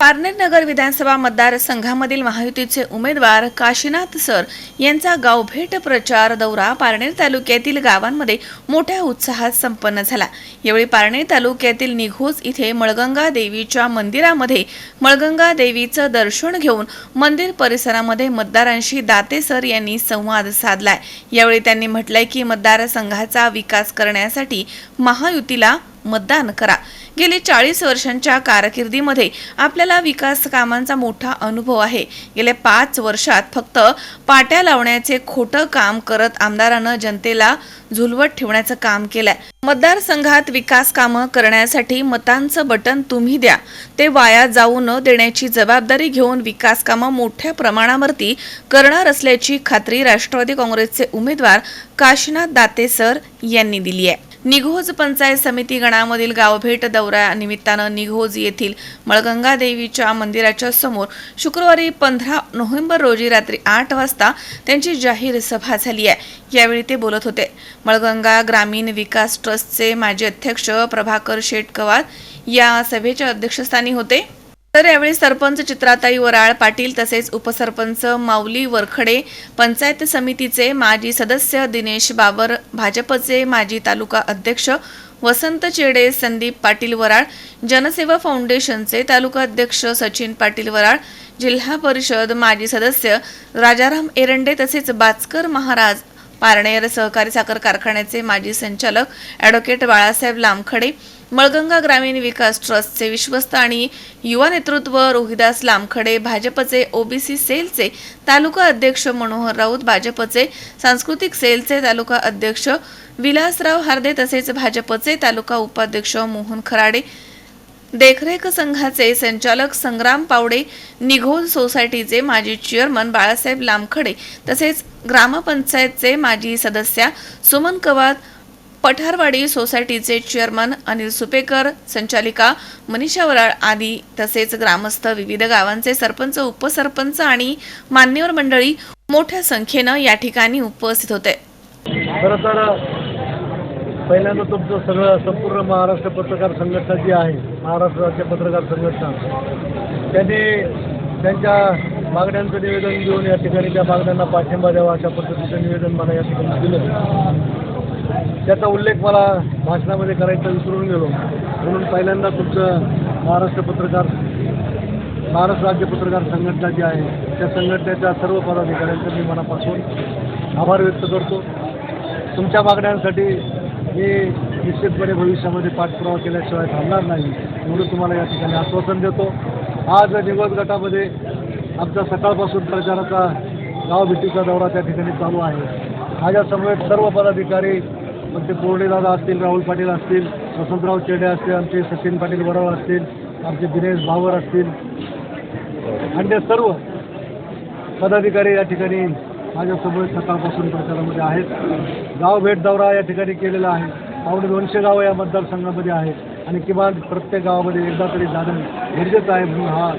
पारनेर नगर विधानसभा मतदारसंघामधील महायुतीचे उमेदवार काशीनाथ सर यांचा गावभेट प्रचार दौरा पारनेर तालुक्यातील गावांमध्ये मोठ्या उत्साहात संपन्न झाला. यावेळी पारनेर तालुक्यातील निघोज इथे मळगंगा देवीच्या मंदिरामध्ये मळगंगा देवीचं दर्शन घेऊन मंदिर परिसरामध्ये मतदारांशी दाते सर यांनी संवाद साधलाय. यावेळी त्यांनी म्हटलंय की मतदारसंघाचा विकास करण्यासाठी महायुतीला मतदान करा. गेली चाळीस वर्षांच्या कारकिर्दीमध्ये आपल्याला विकास कामांचा मोठा अनुभव आहे. गेल्या पाच वर्षात फक्त पाट्या लावण्याचे खोटं काम करत आमदारानं जनतेला झुलवत ठेवण्याचं काम केलंय. मतदारसंघात विकास कामं करण्यासाठी मतांचं बटन तुम्ही द्या. ते वाया जाऊ न देण्याची जबाबदारी घेऊन विकास कामं मोठ्या प्रमाणावरती करणार असल्याची खात्री राष्ट्रवादी काँग्रेसचे उमेदवार काशीनाथ दाते सर यांनी दिली आहे. निघोज पंचायत समिती गणामधील गावभेट दौऱ्या निमित्तानं निघोज येथील मळगंगा देवीच्या मंदिराच्या समोर शुक्रवारी पंधरा नोव्हेंबर रोजी रात्री आठ वाजता त्यांची जाहीर सभा झाली आहे. यावेळी ते बोलत होते. मळगंगा ग्रामीण विकास ट्रस्टचे माजी अध्यक्ष प्रभाकर शेटकवार या सभेच्या अध्यक्षस्थानी होते. तर यावेळी सरपंच चित्राताई वराळ पाटील तसेच उपसरपंच माऊली वरखडे पंचायत समितीचे माजी सदस्य दिनेश बाबर भाजपचे माजी तालुका अध्यक्ष वसंत चेडे संदीप पाटील वराळ जनसेवा फाउंडेशनचे तालुका अध्यक्ष सचिन पाटील वराळ जिल्हा परिषद माजी सदस्य राजाराम एरंडे तसेच बाचकर महाराज पारनेर सहकारी साखर कारखान्याचे माजी संचालक ॲडव्होकेट बाळासाहेब लामखडे मळगंगा ग्रामीण विकास ट्रस्टचे विश्वस्त आणि युवा नेतृत्व रोहिदास लामखडे भाजपचे ओबीसी सेलचे तालुका अध्यक्ष मनोहर राऊत भाजपचे सांस्कृतिक सेलचे तालुका अध्यक्ष विलासराव हार्दे तसेच भाजपचे तालुका उपाध्यक्ष मोहन खराडे देखरेख संघाचे संचालक संग्राम पावडे निघोल सोसायटीचे माजी चेअरमन बाळासाहेब लामखडे तसेच ग्रामपंचायतचे माजी सदस्या सुमन कवात पठारवाडी सोसायटीचे चेअरमन अनिल सुपेकर संचालिका मनीषा वराळ आदी तसेच ग्रामस्थ विविध गावांचे सरपंच उपसरपंच आणि मान्यवर मंडळी मोठ्या संख्येनं या ठिकाणी उपस्थित होते. पहिल्यांदा तुमचं सगळं संपूर्ण महाराष्ट्र पत्रकार संघटना जी आहे महाराष्ट्र राज्य पत्रकार संघटना त्यांनी त्यांच्या मागण्यांचं निवेदन देऊन या ठिकाणी त्या मागण्यांना पाठिंबा द्यावा अशा पद्धतीचं निवेदन मला या ठिकाणी दिलं. त्याचा उल्लेख मला भाषणामध्ये करायचा विसरून गेलो. म्हणून पहिल्यांदा तुमचं महाराष्ट्र पत्रकार महाराष्ट्र राज्य पत्रकार संघटना जी आहे त्या संघटनेच्या सर्व पदाधिकाऱ्यांचं मी मनापासून आभार व्यक्त करतो. तुमच्या मागण्यांसाठी मी निश्चितपणे भविष्यामध्ये पाठपुरावा केल्याशिवाय थांबणार नाही. एवढं तुम्हाला या ठिकाणी आश्वासन देतो. आज निवड गटामध्ये आमचा सकाळपासून प्रचाराचा गावभेटीचा दौरा त्या ठिकाणी चालू आहे. माझ्यासमवेत सर्व पदाधिकारी मग ते बोर्डेदादा असतील राहुल पाटील असतील वसंतराव चेडे असतील आमचे सचिन पाटील बरोबर असतील आमचे दिनेश भावर असतील आणि ते सर्व पदाधिकारी या ठिकाणी माझ्यासमोर सकाळपासून प्रचारामध्ये आहेत. गाव भेट दौरा या ठिकाणी केलेला आहे. पावणे दोनशे गावं या मतदारसंघामध्ये आहेत. आणि किमान प्रत्येक गावामध्ये एकदा तरी जाणं गरजेचं आहे म्हणून हा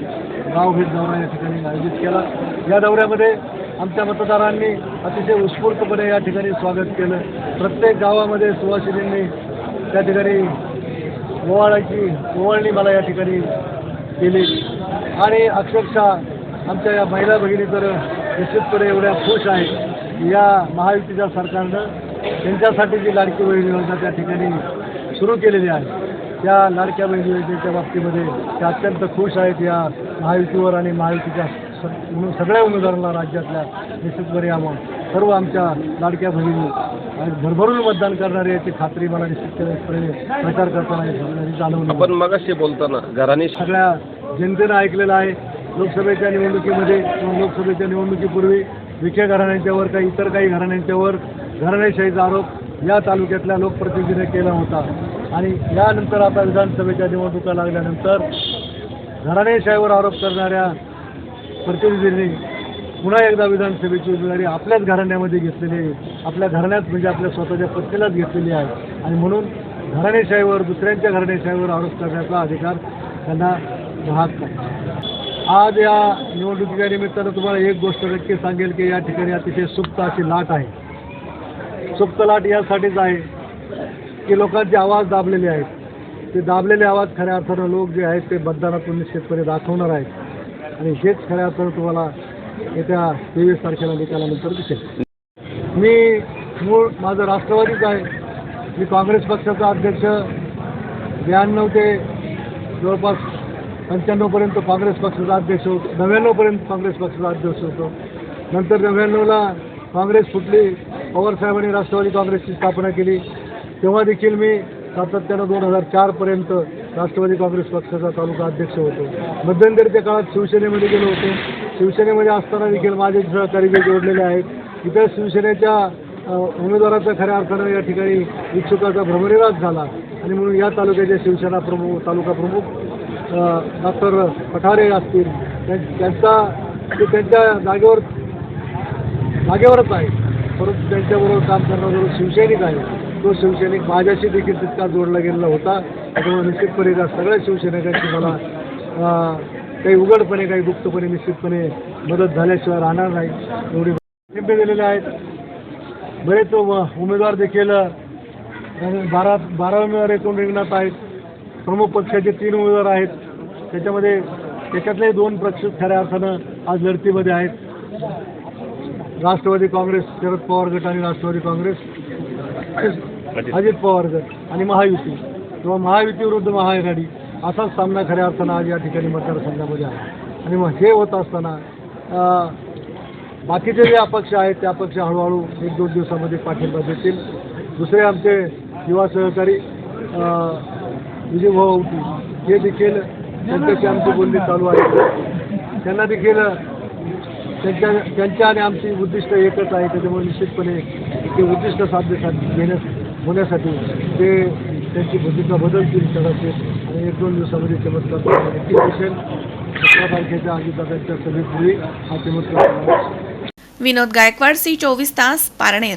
गाव भेट दौरा या ठिकाणी आयोजित केला. या दौऱ्यामध्ये आमच्या मतदारांनी अतिशय उत्स्फूर्तपणे या ठिकाणी स्वागत केलं. प्रत्येक गावामध्ये सुवासिनींनी त्या ठिकाणी ओवाळाची ओवाळणी मला या ठिकाणी केली. आणि अक्षरशः आमच्या या महिला भगिनी तर निश्चितपणे एवढ्या खुश आहेत या महायुतीच्या सरकारनं त्यांच्यासाठी जी लाडकी बहीण योजना त्या ठिकाणी सुरू केलेली आहे. त्या लाडक्या बहीण योजनेच्या बाबतीमध्ये त्या अत्यंत खुश आहेत या महायुतीवर आणि महायुतीच्या सगळ्या उमेदवारांना राज्यातल्या निश्चितपणे यावं. सर्व आमच्या लाडक्या बहिणी आणि भरभरून मतदान करणारे याची खात्री मला निश्चितपणे प्रचार करताना जाणवली आपण मगाशी बोलताना घराणे सगळ्या जनतेनं ऐकलेलं आहे. लोकसभेच्या निवडणुकीमध्ये किंवा लोकसभेच्या निवडणुकीपूर्वी विखे घराण्यांच्यावर काही इतर काही घराण्यांच्यावर घराणेशाहीचा आरोप या तालुक्यातल्या लोकप्रतिनिधीने केला होता. आणि यानंतर आता विधानसभेच्या निवडणुका लागल्यानंतर घराणेशाहीवर आरोप करणाऱ्या प्रतिनिधींनी पुन्हा एकदा विधानसभेची उमेदवारी आपल्याच घराण्यामध्ये घेतलेली आहे. आपल्या घराण्यात म्हणजे आपल्या स्वतःच्या पत्नीलाच घेतलेली आहे. आणि म्हणून घराणेशाहीवर दुसऱ्यांच्या घराणेशाहीवर आरोप करण्याचा अधिकार त्यांना भाग नाही आज या निवडणुकीच्या निमित्तानं तुम्हाला एक गोष्ट नक्की सांगेल की या ठिकाणी अतिशय सुप्त अशी लाट आहे. सुप्त लाट यासाठीच आहे की लोकांचे आवाज दाबलेले आहेत. ते दाबलेले आवाज खऱ्या अर्थानं लोक जे आहेत ते मतदानातून निश्चितपणे दाखवणार आहेत. आणि हेच खऱ्या अर्थानं तुम्हाला येत्या तेवीस तारखेला निकालानंतर दिसेल. मी मूळ माझं राष्ट्रवादीच आहे. मी काँग्रेस पक्षाचा अध्यक्ष ब्याण्णव ते जवळपास पंच्याण्णवपर्यंत काँग्रेस पक्षाचा अध्यक्ष होतो. नव्याण्णवपर्यंत काँग्रेस पक्षाचा अध्यक्ष होतो. नंतर नव्याण्णवला काँग्रेस फुटली. पवारसाहेबांनी राष्ट्रवादी काँग्रेसची स्थापना केली. तेव्हा देखील मी सातत्यानं दोन हजार चारपर्यंत राष्ट्रवादी काँग्रेस पक्षाचा तालुका अध्यक्ष होतो. मध्यंतरीच्या काळात शिवसेनेमध्ये गेलो होतो. शिवसेनेमध्ये असताना देखील माझे सहकारी जे जोडलेले आहेत. इतर शिवसेनेच्या उमेदवाराचा खऱ्या अर्थानं या ठिकाणी इच्छुकाचा भ्रमनिरास झाला. आणि म्हणून या तालुक्याचे शिवसेना प्रमुख तालुका प्रमुख डॉक्टर पठारे असतील त्यां- त्यांचा ते त्यांच्या जागेवर जागेवरच आहे. परंतु त्यांच्याबरोबर काम करणारा जो शिवसैनिक आहे. तो शिवसैनिक माझ्याशी देखील तितका जोडला गेलेला होता. त्यामुळे निश्चितपणे त्या सगळ्या शिवसैनिकांची मला काही उघडपणे काही गुप्तपणे निश्चितपणे मदत झाल्याशिवाय राहणार नाही. एवढी निंबे दिलेले आहेत. बरेच उमेदवार देखील बारा बारा उमेदवार एकूण रिंगणात आहेत. प्रमुख पक्षाचे तीन उमेदवार आहेत. त्याच्यामध्ये त्याच्यातले दोन पक्ष खऱ्या अर्थानं आज लढतीमध्ये आहेत. राष्ट्रवादी काँग्रेस शरद पवार गट आणि राष्ट्रवादी काँग्रेस. अजित पवार गट आणि महायुती. किंवा महायुती विरुद्ध महाआघाडी असाच सामना खऱ्या अर्थानं आज या ठिकाणी मतदारसंघामध्ये आहे. आणि मग हे होत असताना बाकीचे जे अपक्ष आहेत ते अपक्ष हळूहळू एक दोन दिवसामध्ये पाठिंबा देतील. दुसरे आमचे युवा सहकारी विजयभाऊ हे देखील त्यांच्याशी आमची बोलणी चालू आहे. त्यांना देखील त्यांच्या त्यांच्या आणि आमची उद्दिष्ट एकच आहे त्याच्यामुळे निश्चितपणे ते उद्दिष्ट साध्य सा- घेण्यास होण्यासाठी ते त्यांची भूमिका बदलतील कदाचित आणि एक दोन दिवसामध्ये चमत्कार नक्की दिसेल सतरा तारखेच्या अजितदादांच्या सभेपूर्वी हा चमत्कार विनोद गायकवाड सी चोवीस तास पारनेर.